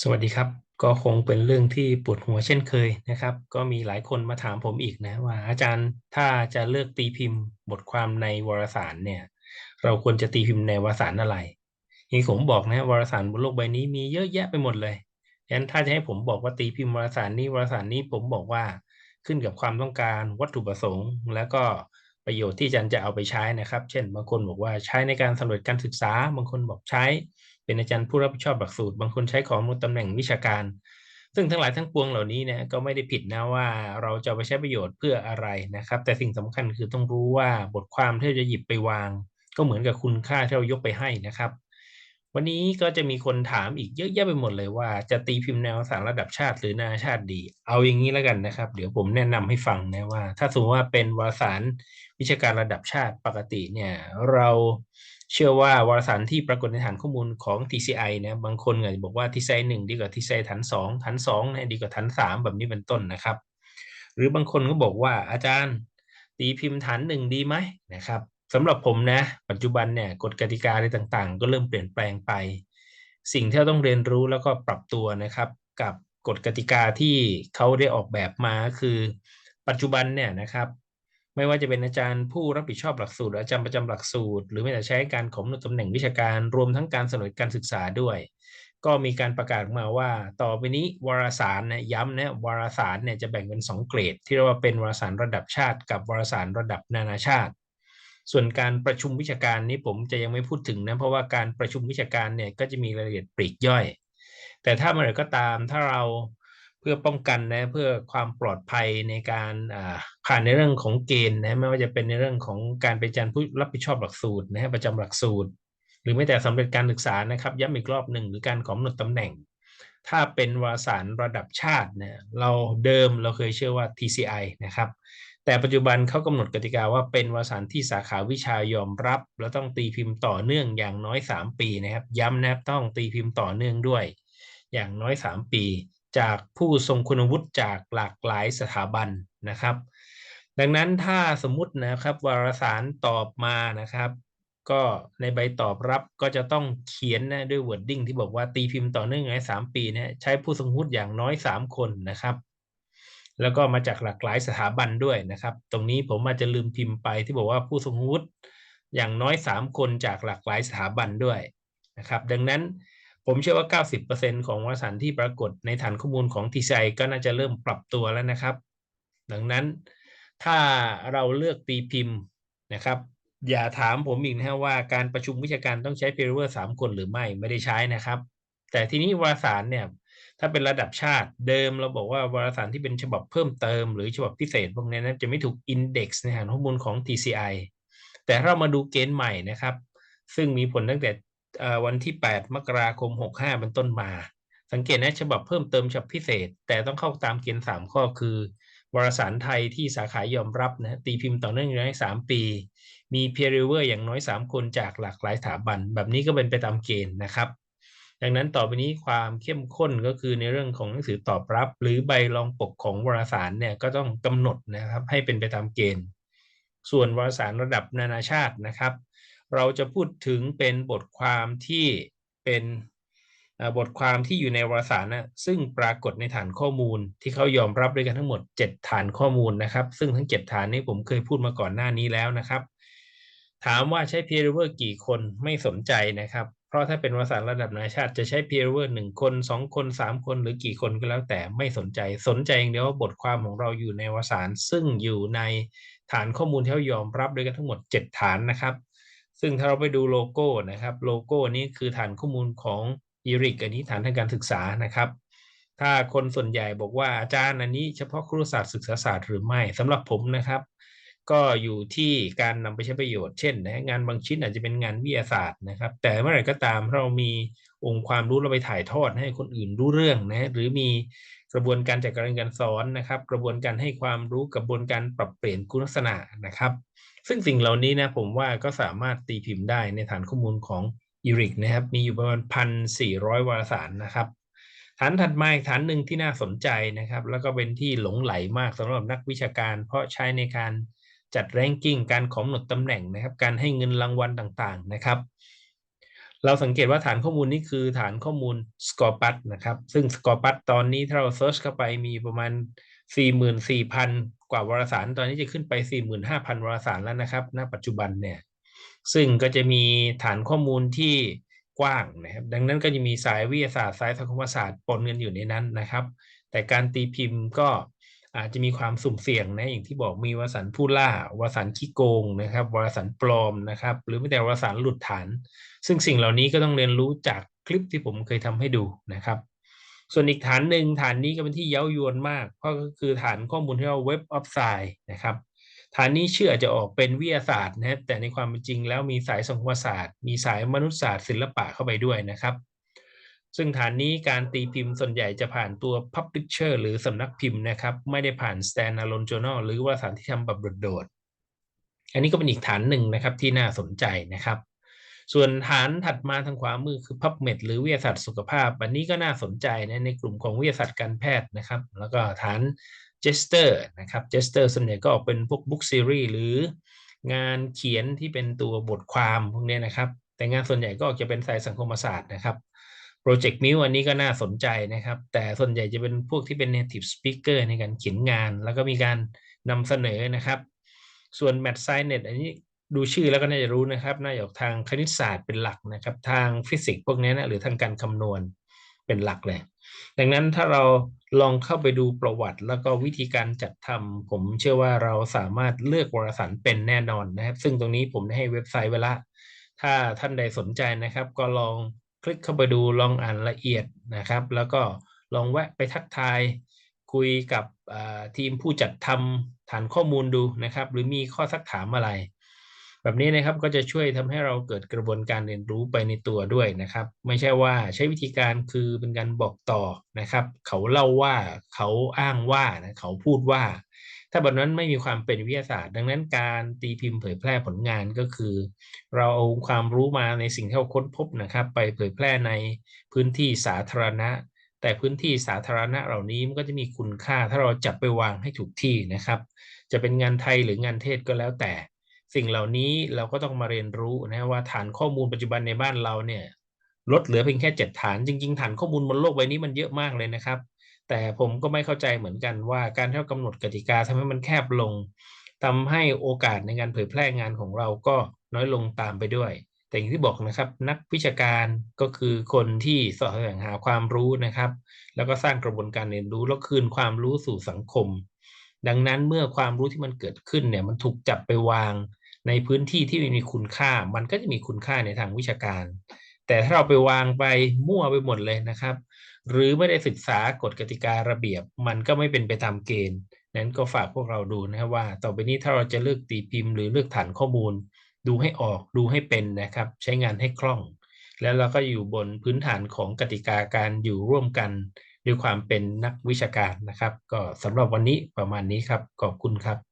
สวัสดีครับ ก็คงเป็นเรื่องที่ปวดหัวเช่นเคยนะครับ ก็มีหลายคนมาถามผมอีกนะว่าอาจารย์ถ้าจะเลือกตีพิมพ์ บทความในวารสารเนี่ย เราควรจะตีพิมพ์ในวารสารอะไรนี่ผมบอกนะวารสารบนโลกใบนี้มีเยอะแยะไปหมดเลยฉะนั้นถ้าจะให้ผมบอกว่าตีพิมพ์วารสารนี้วารสารนี้ผมบอกว่าขึ้นกับความต้องการวัตถุประสงค์ แล้วก็ประโยชน์ที่อาจารย์จะเอาไปใช้นะครับ เช่น บางคนบอกว่าใช้ในการสำรวจการศึกษา บางคนบอกใช้ เป็นอาจารย์ผู้รับผิดชอบหลักสูตร บางคนใช้ของตำแหน่งวิชาการ ซึ่งทั้งหลายทั้งปวงเหล่านี้นะก็ไม่ได้ผิดนะว่าเราจะไปใช้ประโยชน์เพื่ออะไรนะครับ แต่สิ่งสำคัญคือต้องรู้ว่าบทความที่จะหยิบไปวาง ก็เหมือนกับคุณค่าที่เรายกไปให้นะครับวันนี้ก็จะมีคนถามอีกเยอะแยะไปหมดเลยว่า จะตีพิมพ์แนวสารระดับชาติหรือนานาชาติดี เอาอย่างนี้แล้วกันนะครับ เดี๋ยวผมแนะนำให้ฟังนะว่า ถ้าสมมติว่าเป็นวารสารวิชาการระดับชาติปกติเนี่ย เรา เชื่อว่าวารสารที่ปรากฏในฐานข้อมูลของ TCI นะบางคนอาจจะบอกว่า TCI หนึ่งดีกว่า TCI ฐานสองฐานสองนะดีกว่าฐานสามแบบนี้เป็นต้นนะครับ หรือบางคนก็บอกว่าอาจารย์ตีพิมพ์ฐานหนึ่งดีไหมนะครับสำหรับผมนะปัจจุบันเนี่ยกฎกติกาอะไรต่างๆ ก็เริ่มเปลี่ยนแปลงไป สิ่งที่เราต้องเรียนรู้แล้วก็ปรับตัวนะครับกับกฎกติกาที่เขาได้ออกแบบมาคือ ปัจจุบันเนี่ยนะครับ ไม่ว่าจะเป็นอาจารย์ผู้รับผิดชอบหลักสูตรอาจารย์ประจำหลักสูตร หรือแม้แต่ใช้การขอมนุตำแหน่งวิชาการรวมทั้งการสนับสนุนการศึกษาด้วย ก็มีการประกาศมาว่า ต่อไปนี้วารสารนะย้ำนะวารสารเนี่ยจะแบ่งเป็น 2 เกรด ที่เรียกว่าเป็นวารสารระดับชาติ กับวารสารระดับนานาชาติ ส่วนการประชุมวิชาการนี้ผมจะยังไม่พูดถึงนะเพราะว่าการประชุมวิชาการเนี่ยก็จะมีรายละเอียดปลีกย่อย แต่ถ้าเมื่อไรก็ตามถ้าเรา พื่อป้องกันนะเพื่อความปลอดภัยในการผ่านในเรื่องของเกณฑ์นะไม่ว่าจะเป็นในเรื่องของการเป็นอาจารย์ผู้รับผิดชอบหลักสูตรนะฮะประจำหลักสูตร หรือไม่แต่สำเร็จการศึกษานะครับย้ำอีกรอบหนึ่งหรือการขอหนดตำแหน่ง ถ้าเป็นวารสารระดับชาติเนี่ยเราเดิมเราเคยเชื่อว่า TCI นะครับแต่ปัจจุบันเขากำหนดกติกาว่าเป็นวารสารที่สาขาวิชายอมรับ แล้วต้องตีพิมพ์ต่อเนื่องอย่างน้อย 3 ปีนะครับ ย้ำนะครับต้องตีพิมพ์ต่อเนื่องด้วย อย่างน้อย 3 ปี จากผู้ทรงคุณวุฒิจากหลากหลายสถาบันนะครับ ดังนั้นถ้าสมมตินะครับวารสารตอบมานะครับ ก็ในใบตอบรับก็จะต้องเขียนนะด้วย wording ที่บอกว่าตีพิมพ์ต่อเนื่องไงสามปีเนะใช้ผู้ทรงวุฒิอย่างน้อย 3 คนนะครับ แล้วก็มาจากหลากหลายสถาบันด้วยนะครับ ตรงนี้ผมอาจจะลืมพิมพ์ไปที่บอกว่าผู้ทรงวุฒิอย่างน้อย 3 คนจากหลากหลายสถาบันด้วยนะครับ ดังนั้น ผมเชื่อว่า 90%ของวารสารที่ปรากฏในฐานข้อมูลของ TCI ก็น่าจะเริ่มปรับตัวแล้วนะครับ ดังนั้นถ้าเราเลือกตีพิมพ์นะครับ อย่าถามผมอีกนะว่าการประชุมวิชาการต้องใช้เพเวอร์สามคนหรือไม่ไม่ได้ใช้นะครับ แต่ทีนี้วารสารเนี่ยถ้าเป็นระดับชาติเดิมเราบอกว่าวารสารที่เป็นฉบับเพิ่มเติม หรือฉบับพิเศษพวกนี้นะจะไม่ถูกอินเด็กซ์ในฐานข้อมูลของ TCI แต่เรามาดูเกณฑ์ใหม่นะครับ ซึ่งมีผลตั้งแต่ วันที่ 8 มกราคม 65 เป็นต้นมา สังเกตนะฉบับเพิ่มเติมฉบับพิเศษ แต่ต้องเข้าตามเกณฑ์ 3 ข้อคือ วารสารไทยที่สาขายอมรับนะตีพิมพ์ต่อเนื่องอย่างน้อย3ปี มี peer reviewer อย่างน้อย 3 คนจากหลากหลายสถาบัน แบบนี้ก็เป็นไปตามเกณฑ์นะครับดังนั้นต่อไปนี้ความเข้มข้นก็คือในเรื่องของหนังสือตอบรับ หรือใบรองปกของวารสารเนี่ยก็ต้องกำหนดนะครับให้เป็นไปตามเกณฑ์ ส่วนวารสารระดับนานาชาตินะครับ เราจะพูดถึงเป็นบทความที่เป็นบทความที่อยู่ในวารสารนะซึ่งปรากฏในฐานข้อมูลที่เขายอมรับด้วยกันทั้งหมด 7 ฐานข้อมูลนะครับ ซึ่งทั้ง 7 ฐานนี้ผมเคยพูดมาก่อนหน้านี้แล้วนะครับ ถามว่าใช้ peer reviewer กี่คนไม่สนใจนะครับ เพราะถ้าเป็นวารสารระดับนานาชาติจะใช้ peer reviewer หนึ่งคน 2 คน 3 คนหรือกี่คนก็แล้วแต่ไม่สนใจสนใจอย่างเดียวว่าบทความของเราอยู่ในวารสารซึ่งอยู่ในฐานข้อมูลที่เขายอมรับด้วยกันทั้งหมด 7 ฐานนะครับ ซึ่งถ้าเราไปดูโลโก้นะครับ โลโก้นี้คือฐานข้อมูลของอีริกอันนี้ฐานทางการศึกษานะครับ ถ้าคนส่วนใหญ่บอกว่าอาจารย์อันนี้เฉพาะครุศาสตร์ศึกษาศาสตร์หรือไม่สำหรับผมนะครับ ก็อยู่ที่การนำไปใช้ประโยชน์เช่นนะงานบางชิ้นอาจจะเป็นงานวิทยาศาสตร์นะครับ แต่เมื่อไหร่ก็ตามเรามีองค์ความรู้เราไปถ่ายทอดให้คนอื่นรู้เรื่องนะหรือมีกระบวนการจัดการเรียนการสอนนะครับ กระบวนการให้ความรู้กระบวนการปรับเปลี่ยนคุณลักษณะนะครับ ซึ่งสิ่งเหล่านี้นะผมว่าก็สามารถตีพิมพ์ได้ในฐานข้อมูลของอีริกนะครับ มีอยู่ประมาณพันสี่ร้อยวารสารนะครับ ฐานถัดมาอีกฐานหนึ่งที่น่าสนใจนะครับ แล้วก็เป็นที่หลงไหลมากสำหรับนักวิชาการ เพราะใช้ในการจัดแรงกิ้งการขอหนดตำแหน่งนะครับ การให้เงินรางวัลต่างๆนะครับเราสังเกตว่าฐานข้อมูลนี้คือฐานข้อมูล Scorpus นะครับ ซึ่ง Scorpus ตอนนี้ถ้าเราเซิร์ชเข้าไปมีประมาณ 44,000 กว่าวารสารตอนนี้จะขึ้นไป 45,000 วารสารแล้วนะครับ ณ ปัจจุบันเนี่ย ซึ่งก็จะมีฐานข้อมูลที่กว้างนะครับ ดังนั้นก็จะมีสายวิทยาศาสตร์ สายสังคมศาสตร์ปนกันอยู่ในนั้นนะครับ แต่การตีพิมพ์ก็อาจจะมีความสุ่มเสี่ยงนะอย่างที่บอกมีวารสารผู้ล่าวารสารขี้โกงนะครับวารสารปลอมนะครับ หรือไม่แต่วารสารหลุดฐาน ซึ่งสิ่งเหล่านี้ก็ต้องเรียนรู้จากคลิปที่ผมเคยทำให้ดูนะครับ ส่วนอีกฐานหนึ่งฐานนี้ก็เป็นที่เย้ายวนมากเพราะก็คือฐานข้อมูลที่เราเว็บออฟไซด์นะครับ ฐานนี้เชื่อจะออกเป็นวิทยาศาสตร์นะครับ แต่ในความเป็นจริงแล้วมีสายสังคมศาสตร์ มีสายมนุษยศาสตร์ศิลปะเข้าไปด้วยนะครับ ซึ่งฐานนี้การตีพิมพ์ส่วนใหญ่จะผ่านตัว publisher หรือสำนักพิมพ์นะครับ ไม่ได้ผ่าน standalone journal หรือว่าสารที่ทำแบบโดดๆอันนี้ก็เป็นอีกฐานหนึ่งนะครับที่น่าสนใจนะครับ ส่วนฐานถัดมาทางขวามือคือ PubMed หรือวิทยาศาสตร์สุขภาพ อันนี้ก็น่าสนใจนะในกลุ่มของวิทยาศาสตร์การแพทย์นะครับ แล้วก็ฐาน Jester นะครับ Jester ส่วนใหญ่ก็ออกเป็นพวก book series หรืองานเขียนที่เป็นตัวบทความพวกนี้นะครับ แต่งานส่วนใหญ่ก็ออกจะเป็นสายสังคมศาสตร์นะครับโปรเจกต์มิวอันนี้ก็น่าสนใจนะครับ แต่ส่วนใหญ่จะเป็นพวกที่เป็น native speaker ในการเขียนงาน แล้วก็มีการนำเสนอนะครับ ส่วน Math Science อันนี้ ดูชื่อแล้วก็น่าจะรู้นะครับ น่าจะออกทางคณิตศาสตร์เป็นหลักนะครับ ทางฟิสิกส์พวกนี้นะหรือทางการคำนวณเป็นหลักเลย ดังนั้นถ้าเราลองเข้าไปดูประวัติ แล้วก็วิธีการจัดทำผมเชื่อว่าเราสามารถเลือกวารสารเป็นแน่นอนนะครับ ซึ่งตรงนี้ผมได้ให้เว็บไซต์ไว้ละ ถ้าท่านใดสนใจนะครับ ก็ลองคลิกเข้าไปดูลองอ่านละเอียดนะครับ แล้วก็ลองแวะไปทักทายคุยกับทีมผู้จัดทำฐานข้อมูลดูนะครับ หรือมีข้อสักถามอะไร แบบนี้นะครับก็จะช่วยทำให้เราเกิดกระบวนการเรียนรู้ไปในตัวด้วยนะครับ ไม่ใช่ว่าใช้วิธีการคือเป็นการบอกต่อนะครับ เขาเล่าว่าเขาอ้างว่านะเขาพูดว่า ถ้าแบบนั้นไม่มีความเป็นวิทยาศาสตร์ ดังนั้นการตีพิมพ์เผยแพร่ผลงานก็คือ เราเอาความรู้มาในสิ่งที่เราค้นพบนะครับ ไปเผยแพร่ในพื้นที่สาธารณะ แต่พื้นที่สาธารณะเหล่านี้มันก็จะมีคุณค่า ถ้าเราจับไปวางให้ถูกที่นะครับ จะเป็นงานไทยหรืองานเทศก็แล้วแต่ สิ่งเหล่านี้เราก็ต้องมาเรียนรู้นะว่าฐานข้อมูลปัจจุบันในบ้านเราเนี่ยลดเหลือเพียงแค่เจ็ดฐาน จริง ๆ ฐานข้อมูลบนโลกใบนี้มันเยอะมากเลยนะครับ แต่ผมก็ไม่เข้าใจเหมือนกันว่าการที่เรากำหนดกติกาทำให้มันแคบลงทำให้โอกาสในการเผยแพร่งานของเราก็น้อยลงตามไปด้วย แต่อย่างที่บอกนะครับ นักวิชาการก็คือคนที่สอแสวงหาความรู้นะครับ แล้วก็สร้างกระบวนการเรียนรู้แล้วคืนความรู้สู่สังคม ดังนั้นเมื่อความรู้ที่มันเกิดขึ้นเนี่ยมันถูกจับไปวาง ในพื้นที่ที่มันมีคุณค่า มันก็จะมีคุณค่าในทางวิชาการ แต่ถ้าเราไปวางไปมั่วไปหมดเลยนะครับ หรือไม่ได้ศึกษากฎกติการะเบียบ มันก็ไม่เป็นไปตามเกณฑ์นั้นก็ฝากพวกเราดูนะครับว่า ต่อไปนี้ถ้าเราจะเลือกตีพิมพ์หรือเลือกฐานข้อมูล ดูให้ออกดูให้เป็นนะครับ ใช้งานให้คล่อง แล้วเราก็อยู่บนพื้นฐานของกติกาการอยู่ร่วมกันด้วยความเป็นนักวิชาการนะครับ ก็สำหรับวันนี้ประมาณนี้ครับขอบคุณครับ